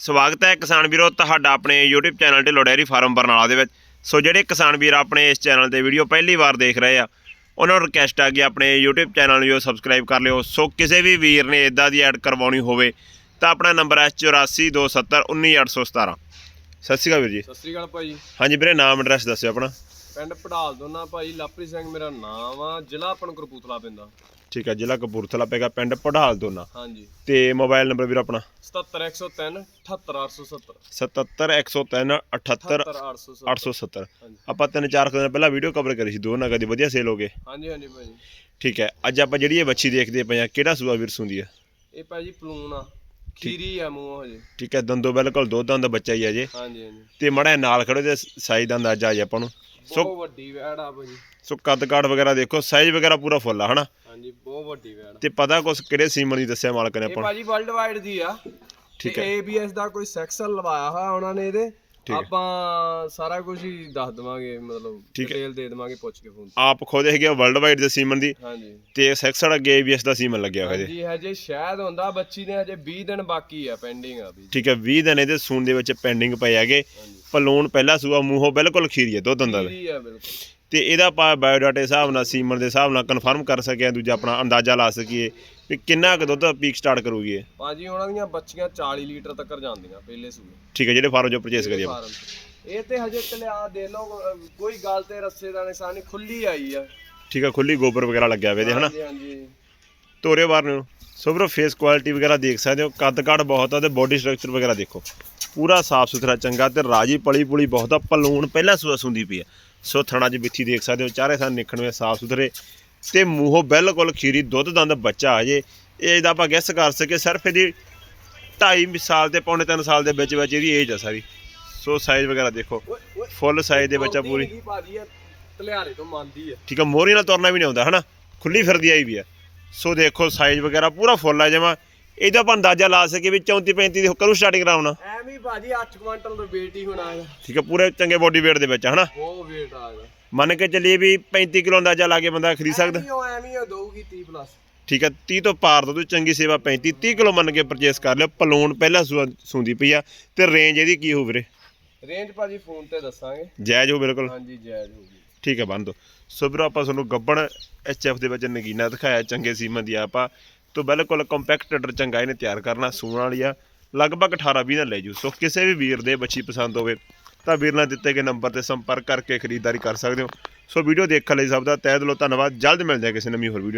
ਸਵਾਗਤ ਹੈ ਕਿਸਾਨ ਵੀਰੋ ਤੁਹਾਡਾ ਆਪਣੇ YouTube channel Dhillon dairy farm Barnala ਦੇ ਵਿੱਚ। ਸੋ ਜਿਹੜੇ ਕਿਸਾਨ ਵੀਰ ਆਪਣੇ ਇਸ ਚੈਨਲ ਤੇ ਵੀਡੀਓ ਪਹਿਲੀ ਵਾਰ ਦੇਖ ਰਹੇ ਆ ਉਹਨਾਂ ਨੂੰ ਰਿਕਵੈਸਟ ਆ ਕਿ ਆਪਣੇ YouTube ਚੈਨਲ ਨੂੰ ਸਬਸਕ੍ਰਾਈਬ ਕਰ ਲਿਓ। ਸੋ ਕਿਸੇ ਵੀ ਵੀਰ ਨੇ ਇਦਾਂ ਦੀ ਐਡ ਕਰਵਾਉਣੀ ਹੋਵੇ ਤਾਂ ਆਪਣਾ ਨੰਬਰ ਹੈ 8427191817 ਸਤਿ ਸ਼੍ਰੀ ਅਕਾਲ ਵੀਰ ਜੀ। ਸਤਿ ਸ੍ਰੀ ਅਕਾਲ ਭਾਈ। ਹਾਂਜੀ ਵੀਰੇ ਨਾਮ ਐਡਰੈਸ ਦੱਸਿਓ ਆਪਣਾ। ਪਿੰਡ ਪੜਾਲ ਦੋਨਾ ਭਾਈ ਲਾਪਰੀ ਸਿੰਘ ਮੇਰਾ ਨਾਮ ਆ ਜ਼ਿਲ੍ਹਾ ਆਪਣ ਕਰਪੂਥਲਾ ਪੈਂਦਾ। ਠੀਕ ਹੈ ਜ਼ਿਲ੍ਹਾ ਕਪੂਰਥਲਾ ਪੈਗਾ ਪਿੰਡ ਪੜਾਲ ਦੋਨਾ ਹਾਂਜੀ। ਤੇ ਮੋਬਾਈਲ ਨੰਬਰ ਵੀਰ ਆਪਣਾ? 77103 78870 77103 78 78870 870 ਹਾਂਜੀ। ਆਪਾਂ ਤਿੰਨ ਚਾਰ ਦਿਨ ਪਹਿਲਾਂ ਵੀਡੀਓ ਕਵਰ ਕਰੀ ਸੀ ਦੋ ਨਗਾਂ ਦੀ ਵਧੀਆ ਸੇਲ ਹੋ ਗਏ। ਹਾਂਜੀ ਹਾਂਜੀ ਭਾਈ ਠੀਕ ਹੈ ਅੱਜ ਆਪਾਂ ਜਿਹੜੀ ਇਹ ਬੱਚੀ ਦੇਖਦੇ ਪਏ ਆ ਕਿਹੜਾ ਸੂਆ ਵੀਰ ਸੁੰਦੀ ਆ ਇਹ ਭਾਜੀ ਪਲੂਨ ਆ। ਖੀਰੀ ਆ ਮੂੰਹ ਹਜੇ ਠੀਕ ਹੈ ਦੰਦੋ ਬਿਲਕੁਲ ਦੋ ਦੰਦ ਬੱਚਾ ਹੀ ਆ ਜੇ। ਹਾਂਜੀ ਹਾਂਜੀ। ਤੇ ਮੜਾ ਨਾਲ ਖੜੋ ਤੇ ਸਾਈਜ਼ ਦਾ ਅੰਦਾਜ਼ਾ ਆ ਜੇ ਆਪਾਂ ਨੂੰ। ਸੋ ਬਹੁਤ ਵੱਡੀ ਵੈੜ ਆ ਭਾਜੀ। ਸੋ ਕੱਦ ਕਾਠ ਵਗੈਰਾ ਦੇਖੋ ਸਾਈਜ਼ ਵਗੈਰਾ ਪੂਰਾ ਫੁੱਲ ਆ ਹਨਾ? ਹਾਂਜੀ ਬਹੁਤ ਵੱਡੀ ਵੈੜ ਆ। ਤੇ ਪਤਾ ਕੁਛ ਕਿਹੜੇ ਸੀਮਨ ਦੀ ਦੱਸਿਆ ਮਾਲਕ ਨੇ ਇਹ ਆਪਾਂ ਨੂੰ? ਭਾਜੀ ਵਰਲਡ ਵਾਈਡ ਦੀ ਆ। ਠੀਕ ਹੈ। ਹੈ ABS ਦਾ ਕੋਈ ਸੈਕਸ਼ਨ ਲਵਾਇਆ ਹੋਇਆ ਉਹਨਾਂ ਨੇ ਇਹਦੇ। ਹੈ। ਆਪਾਂ ਸਾਰਾ ਕੁਝ ਹੀ ਦੱਸ ਦਵਾਂਗੇ ਮਤਲਬ ਠੀਕ ਹੈ। ਡਿਟੇਲ ਦੇ ਦਵਾਂਗੇ ਪੁੱਛ ਕੇ ਫੋਨ ਆਪ ਖੁਦ ਹੈਗੇ ਵਰਲਡ ਵਾਈਡ ਦੇ ਸੀਮਨ ਦੀ ਹਾਂਜੀ। ਤੇ ਸੈਕਸਡ ਅੱਗੇ ABS ਦਾ ਸੀਮਨ ਲੱਗਿਆ ਹੋਇਆ ਜੀ। ਹਾਂਜੀ ਹਜੇ ਸ਼ਾਇਦ ਹੁੰਦਾ ਬੱਚੀ ਨੇ ਹਜੇ 20 ਦਿਨ ਬਾਕੀ ਆ ਪੈਂਡਿੰਗ ਆ ਵੀ। ਠੀਕ ਹੈ 20 ਦਿਨ ਇਹਦੇ ਸੂਣ ਦੇ ਵਿੱਚ ਪੈਂਡਿੰਗ ਪਏ ਹੈਗੇ। ਪਲੂਣ ਪਹਿਲਾ ਸੂਆ ਮੂੰਹੋਂ ਬਿਲਕੁਲ ਖੀਰੀ ਹੈ ਦੋ ਦੰਦਾਂ ਦੇ ਜੀ ਆ ਬਿਲਕੁਲ। ਤੇ ਇਹਦਾ ਆਪਾਂ ਬਾਇਓਡਾਟਾ ਦੇ ਹਿਸਾਬ ਨਾਲ ਸੀਮਨ ਦੇ ਹਿਸਾਬ ਨਾਲ ਕਨਫਰਮ ਕਰ ਸਕਿਆ ਦੂਜਾ ਆਪਣਾ ਅੰਦਾਜ਼ਾ ਲਾ ਸਕੀਏ ਵੀ ਕਿੰਨਾ ਕੁ ਦੁੱਧ ਪੀਕ ਸਟਾਰਟ ਕਰੂਗੀ ਇਹ। ਭਾਜੀ ਉਹਨਾਂ ਦੀਆਂ ਬੱਚੀਆਂ 40 ਲੀਟਰ ਤੱਕ ਜਾਂਦੀਆਂ ਪਹਿਲੇ ਸੂਏ। ਠੀਕ ਹੈ ਜਿਹੜੇ ਫਾਰਮ ਚੋਂ ਪਰਚੇਸ ਕਰੀਏ ਆਪਾਂ। ਫਾਰਮ ਚ। ਇਹ ਤੇ ਹਜੇ ਤਲਿਆ ਦੇ ਅਹ ਕੋਈ ਗੱਲ ਤੇ ਰੱਸੇ ਦਾ ਨਿਸ਼ਾਨ ਨਹੀਂ ਖੁੱਲੀ ਆਈ ਆ। ਠੀਕ ਹੈ ਖੁੱਲੀ ਗੋਬਰ ਵਗੈਰਾ ਲੱਗਿਆ ਹੋਇਆ ਇਹਦੇ ਹਨਾ? ਹਾਂਜੀ ਹਾਂਜੀ। ਤੋਰੇ ਬਾਰ ਨੂੰ। ਸੋ ਵੀਰੋ ਫੇਸ ਕੁਆਲਿਟੀ ਵਗੈਰਾ ਦੇਖ ਸਕਦੇ ਹੋ। ਕੱਦ ਕਾਠ ਬਹੁਤ ਆ ਤੇ ਬੋਡੀ ਸਟਰਕਚਰ ਵਗੈਰਾ ਦੇਖੋ। ਪੂਰਾ ਸਾਫ਼ ਸੁਥਰਾ ਚੰਗਾ ਤੇ ਰਾਜੀ ਪਲੀ ਪੁਲੀ ਬਹੁਤ ਆ। ਪਲੂਣ ਪਹਿਲਾਂ ਸੂਆ ਸੁੰਦੀ ਪਈ ਆ। ਸੋ ਥਣਾ 'ਚ ਬਿੱਥੀ ਦੇਖ ਸਕਦੇ ਹੋ। ਚਾਰੇ ਥਾਂ ਨਿਖਣਵੇਂ ਸਾਫ਼ ਸੁਥਰੇ। ਤੇ ਮੂੰਹੋਂ ਬਿਲਕੁਲ ਖੀਰੀ ਦੁੱਧ ਦੰਦ ਬੱਚਾ ਆ ਜੇ ਇਹ ਇਹਦਾ ਆਪਾਂ ਗੈਸ ਕਰ ਸਕੇ ਸਿਰਫ ਇਹਦੀ 2.5 ਸਾਲ ਤੇ ਪੌਣੇ 3 ਸਾਲ ਦੇ ਵਿੱਚ ਵਿੱਚ ਇਹਦੀ ਏਜ ਆ ਸਾਰੀ। ਸੋ ਸਾਈਜ਼ ਵਗੈਰਾ ਦੇਖੋ। ਫੁੱਲ ਸਾਈਜ਼ ਦੇ ਬੱਚਾ ਪੂਰੀ। ਤਲਿਆਰੇ ਤੋਂ ਮੰਨਦੀ ਆ। ਠੀਕ ਆ ਮੋਰੀ ਨਾਲ ਤੁਰਨਾ ਵੀ ਨਹੀਂ ਆਉਂਦਾ ਹਨਾ? ਖੁੱਲੀ ਫਿਰਦੀ ਆਈ ਵੀ ਆ। ਸੋ ਦੇਖੋ ਸਾਈਜ਼ ਵਗੈਰਾ ਪੂਰਾ ਫੁੱਲ ਆ ਜਮਾ। ਇਹਦਾ ਆਪਾਂ ਅੰਦਾਜ਼ਾ ਲਾ ਸਕੇ ਵੀ 34 35 ਦੀ ਕਰੂ ਸਟਾਰਟਿੰਗ ਕਰਾਉਣਾ ਐਵੇਂ ਹੀ ਭਾਜੀ 8 ਕੁਆਂਟਲ ਦਾ weight ਹੀ ਹੋਣਾ ਆ ਠੀਕ ਆ ਪੂਰੇ ਚੰਗੇ ਬੋਡੀ weight ਦੇ ਵਿੱਚ ਹਨਾ? ਬਹੁਤ weight ਆ ਗਿਆ ਮੰਨ ਕੇ ਚੱਲੀਏ ਵੀ 35 ਕਿਲੋ ਅੰਦਾਜ਼ਾ ਲਾ ਕੇ ਬੰਦਾ ਖਰੀਦ ਸਕਦਾ। ਐਵੇਂ ਹੀ ਉਹ ਐਵੇਂ ਹੀ ਉਹ ਦਊਗੀ 30 ਪਲੱਸ ਠੀਕ ਆ 30 ਤੋਂ ਪਾਰ ਦਾ ਤੁਸੀਂ ਚੰਗੀ ਸੇਵਾ 35 30 ਕਿਲੋ ਮੰਨ ਕੇ ਪਰਚੇਸ ਕਰ ਲਿਓ। ਪਲੂਣ ਪਹਿਲਾਂ ਸੂੰਦੀ ਪਈ ਆ ਤੇ ਰੇਂਜ ਇਹਦੀ ਕੀ ਹੋਊ ਵੀਰੇ? ਰੇਂਜ ਭਾਜੀ ਫੋਨ ਤੇ ਦੱਸਾਂਗੇ। ਜਾਇਜ਼ ਹੋ ਬਿਲਕੁਲ। ਹਾਂਜੀ ਜਾਇਜ਼ ਹੋਊਗੀ। ਠੀਕ ਹੈ ਬੰਦ। ਦੋ ਸੋ ਵੀਰੋ ਆਪਾਂ ਤੁਹਾਨੂੰ ਗੱਬਣ ਐਚਐਫ ਦੇ ਵਿੱਚ ਨਗੀਨਾ ਦਿਖਾਇਆ, ਚੰਗੇ ਸੀਮਨ ਦੀ ਆਪਾਂ। ਤੋਂ ਬਿਲਕੁਲ ਕੰਪੈਕਟ ਕੰਪੈਕਟਡ ਚੰਗਾ ਇਹਨੇ ਤਿਆਰ ਕਰਨਾ, ਸੂਣ ਵਾਲੀ ਆ ਲਗਭਗ 18 20 ਨਾਲ ਲੈ ਜੂ ਸੋ ਕਿਸੇ ਵੀ ਵੀਰ ਦੇ ਬੱਚੀ ਪਸੰਦ ਹੋਵੇ, ਤਾਂ ਵੀਰ ਨਾਲ ਦਿੱਤੇ ਗਏ ਨੰਬਰ ਤੇ ਸੰਪਰਕ ਕਰਕੇ ਖਰੀਦਦਾਰੀ ਕਰ ਸਕਦੇ ਹੋ। ਸੋ ਵੀਡੀਓ ਦੇਖਣ ਲਈ ਸਭ ਦਾ ਤਹਿ ਦਿਲੋਂ ਧੰਨਵਾਦ। ਜਲਦ ਮਿਲਦੇ ਹਾਂ ਕਿਸੇ ਨਵੀਂ ਹੋਰ ਵੀਡੀਓ